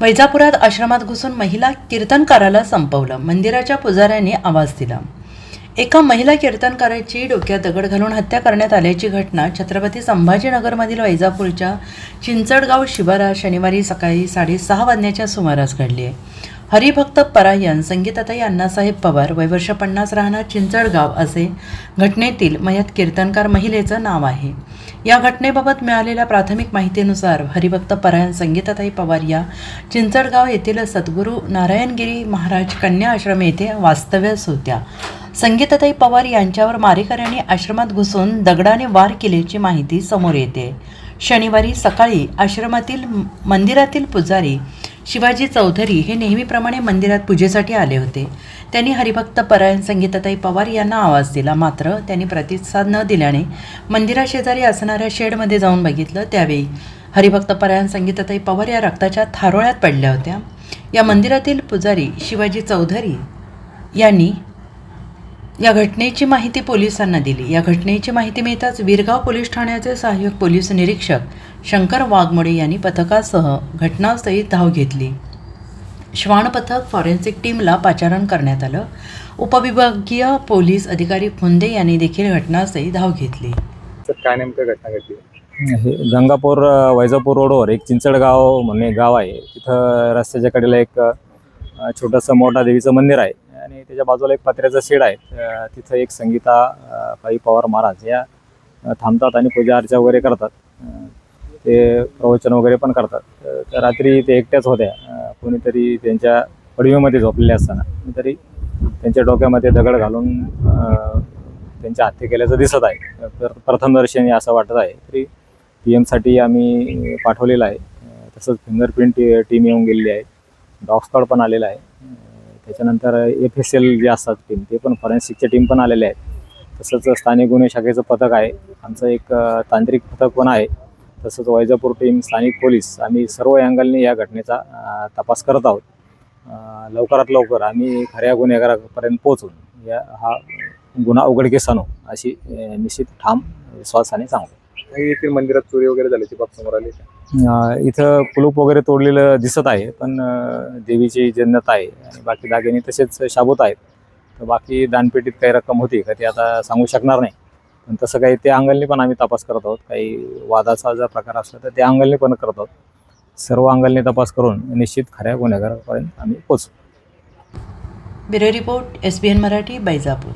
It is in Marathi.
वैजापुरात आश्रमात घुसून महिला कीर्तनकाराला संपवलं. मंदिराच्या पुजाऱ्याने आवाज दिला. एका महिला कीर्तनकाराची डोक्यात दगड घालून हत्या करण्यात आल्याची घटना छत्रपती संभाजीनगरमधील वैजापूरच्या चिंचडगाव शिवारात शनिवारी सकाळी साडेसहा वाजण्याच्या सुमारास घडली आहे. हरिभक्त परायण संगीताताई अण्णासाहेब पवार वयवर्ष पन्नास राहणार चिंचळगाव असे घटनेतील मयत कीर्तनकार महिलेचं नाव आहे. या घटनेबाबत मिळालेल्या प्राथमिक माहितीनुसार हरिभक्त परायण संगीताताई पवार या चिंचळगाव येथील सद्गुरू नारायणगिरी महाराज कन्या आश्रम येथे वास्तव्यास होत्या. संगीताताई पवार यांच्यावर मारेकऱ्यांनी आश्रमात घुसून दगडाने वार केल्याची माहिती समोर येते. शनिवारी सकाळी आश्रमातील मंदिरातील पुजारी शिवाजी चौधरी हे नेहमीप्रमाणे मंदिरात पूजेसाठी आले होते. त्यांनी हरिभक्त परायण संगीताताई पवार यांना आवाज दिला. मात्र त्यांनी प्रतिसाद न दिल्याने मंदिराशेजारी असणाऱ्या शेडमध्ये जाऊन बघितलं. त्यावेळी हरिभक्त परायण संगीताताई पवार या रक्ताच्या थारोळ्यात पडल्या होत्या. या मंदिरातील पुजारी शिवाजी चौधरी यांनी या घटनेची माहिती पोलिसांना दिली. या घटनेची माहिती मिळताच विरगाव पोलीस ठाण्याचे सहाय्यक पोलीस निरीक्षक शंकर वाघमोडे यांनी पथकासह घटनास्थळी धाव घेतली. श्वान पथक फॉरेन्सिक टीमला पाचारण करण्यात आलं. उपविभागीय पोलीस अधिकारी फुंदे यांनी देखील घटनास्थळी धाव घेतली. तर काय नेमकं घटना घडली? हे गंगापूर अ, वैजापूर रोडवर एक चिंचडगाव म्हणून एक गाव आहे. तिथं रस्त्याच्या कडेला एक अ, छोटंसं मोठा देवीचं मंदिर आहे आणि त्याच्या बाजूला एक पत्र्याचं शेड आहे. अ, तिथं एक संगीता अ, पाई पवार महाराज या अ, थांबतात आणि पूजा अर्चा वगैरे करतात. ते प्रवचन वगैरे पण करतात. तर रात्री ते एकट्याच होत्या. कोणीतरी त्यांच्या पडवीमध्ये झोपलेले असताना तरी त्यांच्या डोक्यामध्ये दगड घालून त्यांच्या हत्या केल्याचं दिसत आहे. तर प्रथमदर्शनी असं वाटत आहे तरी पी एमसाठी आम्ही पाठवलेलं आहे. तसंच फिंगरप्रिंट टीम येऊन गेलेली आहे. डॉग स्क्वॉड पण आलेला आहे. त्याच्यानंतर एफ एस एल जे असतात टीम ते पण फॉरेन्सिकच्या टीम पण आलेले आहेत. तसंच स्थानिक गुन्हे शाखेचं पथक आहे. आमचं एक तांत्रिक पथक पण आहे. तसंच वैजापूर टीम स्थानिक पोलीस आम्ही सर्व अँगलनी या घटनेचा तपास करत आहोत. लवकरात लवकर आम्ही खऱ्या गुन्हेगारापर्यंत पोहोचून या हा गुन्हा उघडकीस आणू अशी निश्चित ठाम विश्वासाने सांगतो येथील मंदिरात चोरी वगैरे झाल्याची बाब समोर आली इथं कुलूप वगैरे तोडलेलं दिसत आहे पण देवीची जन्नत आहे आणि बाकी दागिने तसेच शाबूत आहेत. तर बाकी दानपेटीत काही रक्कम होती का ते आता सांगू शकणार नाही. तसं काही त्या अंगलनी पण आम्ही तपास करत आहोत. काही वादाचा जर प्रकार असला तर त्या अंगलनी पण करत आहोत. सर्व अंगलनी तपास करून निश्चित खऱ्या गुन्हेगारापर्यंत आम्ही पोचू bureau report S B N Marathi Baijapur.